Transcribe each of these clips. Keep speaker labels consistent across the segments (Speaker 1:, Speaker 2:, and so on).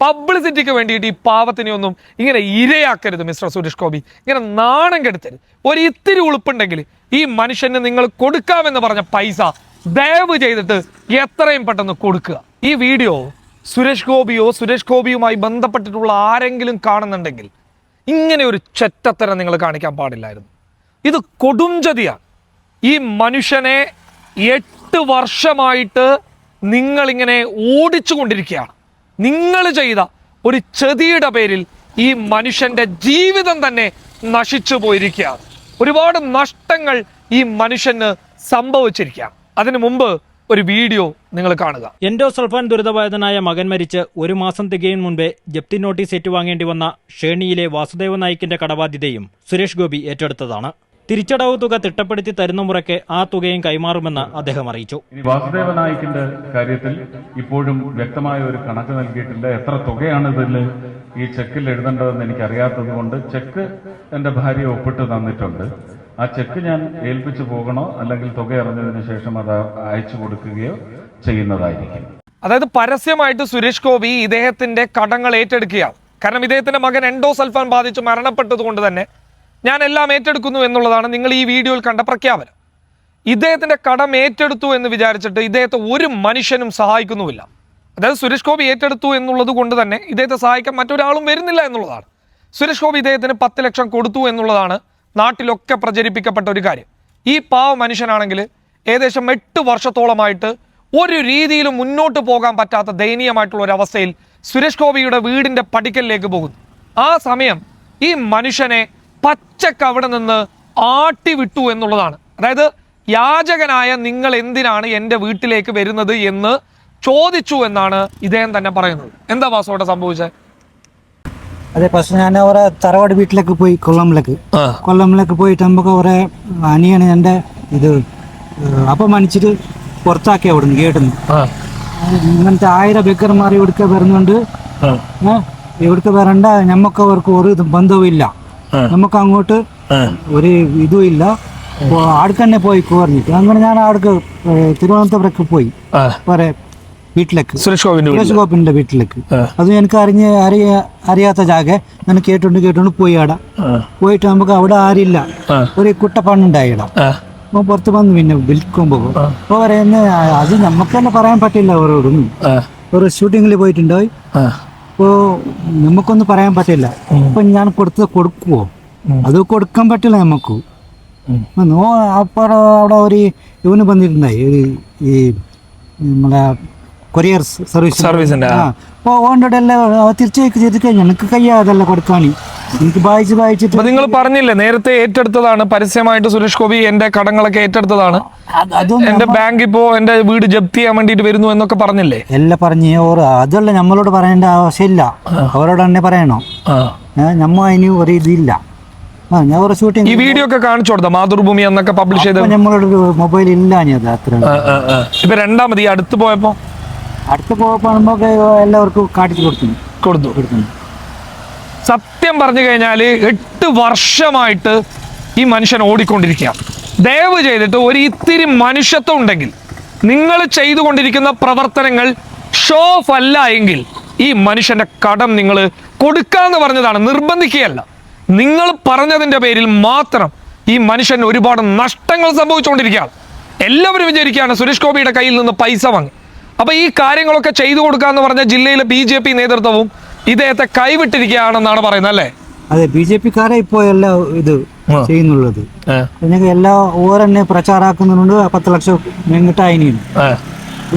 Speaker 1: പബ്ലിസിറ്റിക്ക് വേണ്ടിയിട്ട് ഈ പാവത്തിനെ ഒന്നും ഇങ്ങനെ ഇരയാക്കരുത് മിസ്റ്റർ സുരേഷ് ഗോപി. ഇങ്ങനെ നാണം കെടുത്തരുത്. ഒരു ഇത്തിരി ഉളുപ്പുണ്ടെങ്കിൽ ഈ മനുഷ്യന് നിങ്ങൾ കൊടുക്കാമെന്ന് പറഞ്ഞ പൈസ ദയവ് ചെയ്തിട്ട് എത്രയും പെട്ടെന്ന് കൊടുക്കുക. ഈ വീഡിയോ സുരേഷ് ഗോപിയോ സുരേഷ് ഗോപിയുമായി ബന്ധപ്പെട്ടിട്ടുള്ള ആരെങ്കിലും കാണുന്നുണ്ടെങ്കിൽ ഇങ്ങനെ ഒരു ചെറ്റത്തരം നിങ്ങൾ കാണിക്കാൻ പാടില്ലായിരുന്നു. ഇത് കൊടുംചതിയാണ് ഈ മനുഷ്യനെ എട്ട് വർഷമായിട്ട് നിങ്ങളിങ്ങനെ ഓടിച്ചു കൊണ്ടിരിക്കുകയാണ് നിങ്ങൾ ചെയ്ത ഒരു ചെതിയുടെ പേരിൽ ഈ മനുഷ്യന്റെ ജീവിതം തന്നെ നശിച്ചു പോയിരിക്കുകയാണ്. ഒരുപാട് നഷ്ടങ്ങൾ ഈ മനുഷ്യന് സംഭവിച്ചിരിക്കുകയാണ്. അതിനു മുമ്പ് ഒരു വീഡിയോ നിങ്ങൾ കാണുക.
Speaker 2: എൻഡോ സൾഫാൻ ദുരിതബാധിതനായ മകൻ മരിച്ച് ഒരു മാസം തികയും മുൻപേ ജപ്തി നോട്ടീസ് ഏറ്റുവാങ്ങേണ്ടി വന്ന ഷേണിയിലെ വാസുദേവ നായിക്കിന്റെ കടബാധ്യതയും സുരേഷ് ഗോപി ഏറ്റെടുത്തതാണ്. തിരിച്ചടവ് തുക തിട്ടപ്പെടുത്തി തരുന്ന മുറയ്ക്ക് ആ തുകയും കൈമാറുമെന്ന് അദ്ദേഹം അറിയിച്ചു.
Speaker 3: ഇനി വാസുദേവ നായിക്കിന്റെ കാര്യത്തിൽ ഇപ്പോഴും വ്യക്തമായ ഒരു കണക്ക് നൽകിയിട്ടില്ല. എത്ര തുകയാണ് ഇതിൽ ഈ ചെക്കിൽ എഴുതേണ്ടതെന്ന് എനിക്ക് അറിയാത്തത് കൊണ്ട് ചെക്ക് എന്റെ ഭാര്യ ഒപ്പിട്ട് തന്നിട്ടുണ്ട്. ആ ചെക്ക് ഞാൻ ഏൽപ്പിച്ചു പോകണോ അല്ലെങ്കിൽ തുക അറിഞ്ഞതിന് ശേഷം അത് അയച്ചു കൊടുക്കുകയോ ചെയ്യുന്നതായിരിക്കും.
Speaker 1: അതായത് പരസ്യമായിട്ട് സുരേഷ് ഗോപി ഇദ്ദേഹത്തിന്റെ കടങ്ങൾ ഏറ്റെടുക്കുകയാണ്. കാരണം ഇദ്ദേഹത്തിന്റെ മകൻ എൻഡോസൾഫാൻ ബാധിച്ച് മരണപ്പെട്ടത് കൊണ്ട് തന്നെ ഞാൻ എല്ലാം ഏറ്റെടുക്കുന്നു എന്നുള്ളതാണ് നിങ്ങൾ ഈ വീഡിയോയിൽ കണ്ട പ്രഖ്യാപനം. ഇദ്ദേഹത്തിന്റെ കടം ഏറ്റെടുത്തു എന്ന് വിചാരിച്ചിട്ട് ഇദ്ദേഹത്തെ ഒരു മനുഷ്യനും സഹായിക്കുന്നുമില്ല. അതായത് സുരേഷ് ഗോപി ഏറ്റെടുത്തു എന്നുള്ളത് കൊണ്ട് തന്നെ ഇദ്ദേഹത്തെ സഹായിക്കാൻ മറ്റൊരാളും വരുന്നില്ല എന്നുള്ളതാണ്. സുരേഷ് ഗോപി ഇദ്ദേഹത്തിന് പത്ത് ലക്ഷം കൊടുത്തു എന്നുള്ളതാണ് നാട്ടിലൊക്കെ പ്രചരിപ്പിക്കപ്പെട്ട ഒരു കാര്യം. ഈ പാവ മനുഷ്യനാണെങ്കിൽ ഏകദേശം എട്ട് വർഷത്തോളമായിട്ട് ഒരു രീതിയിലും മുന്നോട്ട് പോകാൻ പറ്റാത്ത ദയനീയമായിട്ടുള്ള ഒരു അവസ്ഥയിൽ സുരേഷ് ഗോപിയുടെ വീടിന്റെ പടിക്കലിലേക്ക് പോകുന്നു. ആ സമയം ഈ മനുഷ്യനെ പച്ചക്ക് അവിടെ നിന്ന് ആട്ടി വിട്ടു എന്നുള്ളതാണ്. അതായത് യാചകനായ നിങ്ങൾ എന്തിനാണ് എന്റെ വീട്ടിലേക്ക് വരുന്നത് എന്ന് ചോദിച്ചു എന്നാണ് ഇദ്ദേഹം തന്നെ പറയുന്നത്. എന്താ വാസോടെ സംഭവിച്ചത്?
Speaker 4: അതെ പക്ഷെ ഞാൻ അവരെ തറവാട് വീട്ടിലേക്ക് പോയി കൊല്ലമിലേക്ക് കൊല്ലമിലേക്ക് പോയിട്ട് നമുക്ക് അവരെ അനിയാണ് എന്റെ ഇത് അപ്പം അപമാനിച്ചിട്ട് പുറത്താക്കി അവിടുന്ന് കേട്ടുന്നു ഇങ്ങനത്തെ ആയിരം ബെക്കർമാർ ഇവിടുത്തെ വരുന്നുണ്ട് ഇവിടുത്തെ വരണ്ട നമുക്ക് അവർക്ക് ഒരു ബന്ധവും ബന്ധവുമില്ല. നമുക്ക് അങ്ങോട്ട് ഒരു ഇതും ഇല്ല ആടക്ക് തന്നെ പോയി പറഞ്ഞിട്ട് അങ്ങനെ ഞാൻ ആടക്ക് തിരുവനന്തപുരക്ക് പോയി. വേറെ വീട്ടിലേക്ക്.
Speaker 1: സുരേഷ് ഗോപിന്റെ
Speaker 4: സുരേഷ് ഗോപിന്റെ വീട്ടിലേക്ക്. അത് എനിക്ക് അറിഞ്ഞ് അറിയ അറിയാത്ത ജാഗ ഞാൻ കേട്ടോണ്ട് കേട്ടോണ്ട് പോയി ആടാ. പോയിട്ട് നമുക്ക് അവിടെ ആരില്ല. ഒരു കുട്ടപ്പണ്ണുണ്ടായി ഇടാം അപ്പൊ പുറത്ത് വന്ന് പിന്നെ വിൽക്കുമ്പോ അപ്പൊ പറയുന്ന അത് നമുക്ക് തന്നെ പറയാൻ പറ്റില്ല അവരോടൊന്നും ഒരു ഷൂട്ടിങ്ങിൽ പോയിട്ടുണ്ടായി. അപ്പോ നമുക്കൊന്നും പറയാൻ പറ്റില്ല. ഇപ്പൊ ഞാൻ കൊടുത്തത് കൊടുക്കുവോ? അത് കൊടുക്കാൻ പറ്റില്ല നമുക്ക്. നോ അപ്പോൾ അവിടെ ഒരു ഇവന് വന്നിട്ടുണ്ടായി ഒരു ഈ നമ്മളെ കൊറിയർ സർവീസ്
Speaker 1: സർവീസിന്റെ,
Speaker 4: അപ്പോൾ ഓണ്ടോടെ എല്ലാം ചെയ്ത് കഴിഞ്ഞാൽ എനിക്ക് കയ്യാതല്ല വായിച്ചിട്ട്
Speaker 1: അപ്പൊ നിങ്ങൾ പറഞ്ഞില്ലേ നേരത്തെ ഏറ്റെടുത്തതാണ് പരസ്യമായിട്ട് സുരേഷ് ഗോപി എന്റെ കടങ്ങളൊക്കെ ഏറ്റെടുത്തതാണ്. എന്റെ ബാങ്ക് ഇപ്പോ എന്റെ വീട് ജപ്തി ചെയ്യാൻ വേണ്ടിട്ട് വരുന്നു എന്നൊക്കെ പറഞ്ഞില്ലേ?
Speaker 4: എല്ലാം പറഞ്ഞു ഓർ അതല്ല നമ്മളോട് പറയേണ്ട ആവശ്യമില്ല. അവരോട് തന്നെ പറയണോ. നമ്മ അതിന് ഒരു ഇതില്ല.
Speaker 1: ഈ വീഡിയോ ഒക്കെ കാണിച്ചു കൊടുത്ത? മാതൃഭൂമി എന്നൊക്കെ പബ്ലിഷ് ചെയ്ത?
Speaker 4: നമ്മളോട് മൊബൈൽ ഇല്ല ഞാൻ അത് അത്ര
Speaker 1: ഇപ്പൊ രണ്ടാമത് ഈ അടുത്ത് പോയപ്പോ?
Speaker 4: അടുത്ത് പോയപ്പോ എല്ലാവർക്കും കാട്ടിച്ചു കൊടുത്തു.
Speaker 1: കൊടുത്തു.
Speaker 4: കൊടുക്കുന്നു
Speaker 1: സത്യം പറഞ്ഞു കഴിഞ്ഞാൽ എട്ട് വർഷമായിട്ട് ഈ മനുഷ്യൻ ഓടിക്കൊണ്ടിരിക്കുക. ദയവ് ചെയ്തിട്ട് ഒരു ഇത്തിരി മനുഷ്യത്വം ഉണ്ടെങ്കിൽ നിങ്ങൾ ചെയ്തുകൊണ്ടിരിക്കുന്ന പ്രവർത്തനങ്ങൾ ഷോ ഓഫ് അല്ല എങ്കിൽ ഈ മനുഷ്യന്റെ കടം നിങ്ങൾ കൊടുക്കാന്ന് പറഞ്ഞതാണ് നിർബന്ധിക്കുകയല്ല. നിങ്ങൾ പറഞ്ഞതിന്റെ പേരിൽ മാത്രം ഈ മനുഷ്യൻ ഒരുപാട് നഷ്ടങ്ങൾ സംഭവിച്ചുകൊണ്ടിരിക്കുകയാണ്. എല്ലാവരും വിചാരിക്കുകയാണ് സുരേഷ് ഗോപിയുടെ കയ്യിൽ നിന്ന് പൈസ വാങ്ങി. അപ്പോൾ ഈ കാര്യങ്ങളൊക്കെ ചെയ്തു കൊടുക്കാന്ന് പറഞ്ഞ ജില്ലയിലെ ബി നേതൃത്വവും ഇദ്ദേഹത്തെ കൈവിട്ടിരിക്കുകയാണെന്നാണ് പറയുന്നത് അല്ലേ?
Speaker 4: അതെ ബി ജെ പിക്കാരെ ഇപ്പോൾ എല്ലാം ഇത് ചെയ്യുന്നുള്ളത്. എനിക്ക് എല്ലാ ഓരെന്നെ പ്രചാരാക്കുന്നുണ്ട് പത്ത് ലക്ഷം ഞങ്ങിട്ടായിനി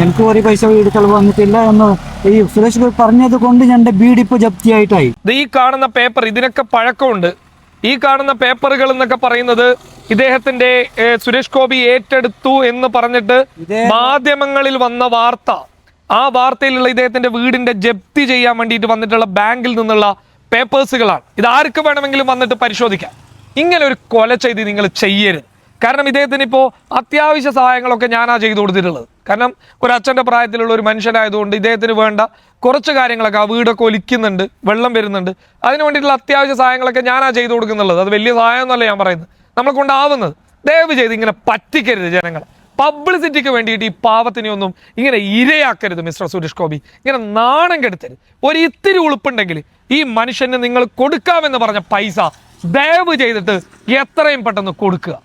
Speaker 4: എനിക്ക് ഒരു പൈസ ചെലവ് വന്നിട്ടില്ല എന്ന് ഈ സുരേഷ് ഗോപി പറഞ്ഞത് കൊണ്ട് ഞങ്ങളുടെ വീട് ഇപ്പോൾ ജപ്തിയായിട്ടായി.
Speaker 1: ഈ കാണുന്ന പേപ്പർ ഇതിനൊക്കെ പഴക്കമുണ്ട്. ഈ കാണുന്ന പേപ്പറുകൾ എന്നൊക്കെ പറയുന്നത് ഇദ്ദേഹത്തിന്റെ സുരേഷ് ഗോപി ഏറ്റെടുത്തു എന്ന് പറഞ്ഞിട്ട് മാധ്യമങ്ങളിൽ വന്ന വാർത്ത. ആ വാർത്തയിലുള്ള ഇദ്ദേഹത്തിന്റെ വീടിന്റെ ജപ്തി ചെയ്യാൻ വേണ്ടിയിട്ട് വന്നിട്ടുള്ള ബാങ്കിൽ നിന്നുള്ള പേപ്പേഴ്സുകളാണ് ഇത് ആർക്ക് വേണമെങ്കിലും വന്നിട്ട് പരിശോധിക്കാം. ഇങ്ങനെ ഒരു കൊല ചെയ്ത് നിങ്ങൾ ചെയ്യരുത്. കാരണം ഇദ്ദേഹത്തിന് ഇപ്പോൾ അത്യാവശ്യ സഹായങ്ങളൊക്കെ ഞാനാ ചെയ്തു കൊടുത്തിട്ടുള്ളത്. കാരണം ഒരു അച്ഛന്റെ പ്രായത്തിലുള്ള ഒരു മനുഷ്യനായതുകൊണ്ട് ഇദ്ദേഹത്തിന് വേണ്ട കുറച്ച് കാര്യങ്ങളൊക്കെ ആ വീടൊക്കെ ഒലിക്കുന്നുണ്ട് വെള്ളം വരുന്നുണ്ട്. അതിന് വേണ്ടിയിട്ടുള്ള അത്യാവശ്യ സഹായങ്ങളൊക്കെ ഞാനാ ചെയ്തു കൊടുക്കുന്നുള്ളത്. അത് വലിയ സഹായം എന്നല്ല ഞാൻ പറയുന്നത്. നമ്മളെ കൊണ്ടാവുന്നത്. ദയവ് ചെയ്ത് ഇങ്ങനെ പറ്റിക്കരുത് ജനങ്ങളെ. പബ്ലിസിറ്റിക്ക് വേണ്ടിയിട്ട് ഈ പാവത്തിനെ ഒന്നും ഇങ്ങനെ ഇരയാക്കരുത് മിസ്റ്റർ സുരേഷ് ഗോപി. ഇങ്ങനെ നാണം കെടുത്തരുത്. ഒരു ഇത്തിരി ഉളുപ്പുണ്ടെങ്കിൽ ഈ മനുഷ്യന് നിങ്ങൾ കൊടുക്കാമെന്ന് പറഞ്ഞ പൈസ ദയവ് ചെയ്തിട്ട് എത്രയും പെട്ടെന്ന് കൊടുക്കുക.